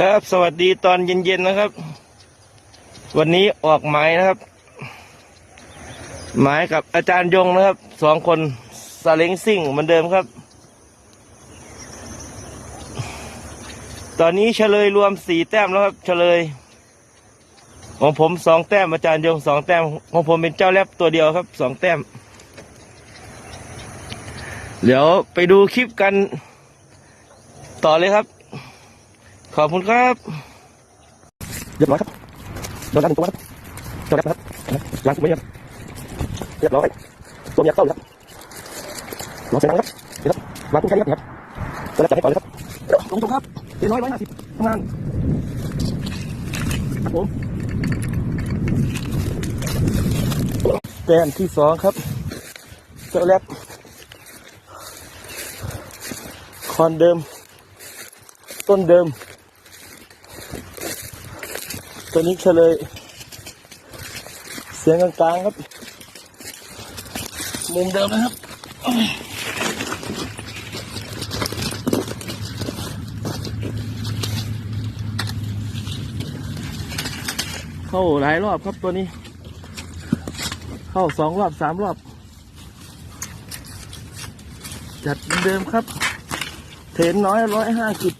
ครับ สวัสดีตอนเย็นๆนะครับ วันนี้ออกหมายนะครับ หมายกับอาจารย์ยงนะครับสองคนซาเล้งซิ่งเหมือนเดิมครับ ตอนนี้เฉลยรวมสี่แต้มแล้วครับ เฉลย ของผมสองแต้มอาจารย์ยงสองแต้มของผมเป็นเจ้าแรปตัวเดียวครับสองแต้ม เดี๋ยวไปดูคลิปกันต่อเลยครับ ขอบคุณครับเรียบร้อยครับโดนล้างหนึ่งตัวครับโดนครับล้างถุงไว้ครับเรียบร้อยตัวเมียเข้าเลยครับลองใส่น้ำครับนี่ครับวางกุ้งแค่นี้ครับนี่ครับแล้วจัดให้ก่อนเลยครับลงตรงครับเจ็ดร้อยร้อยห้าสิบทำงานครับผมแต้มที่สองครับเจ้าแรปคอนเดิม ต้นเดิม ตัวนี้เฉลย เสียงกลางๆครับ มุมเดิมนะครับ เข้าหลายรอบครับตัวนี้ เข้าสองรอบสามรอบ จัดเดิมครับ เทนน้อยร้อยห้าสิบ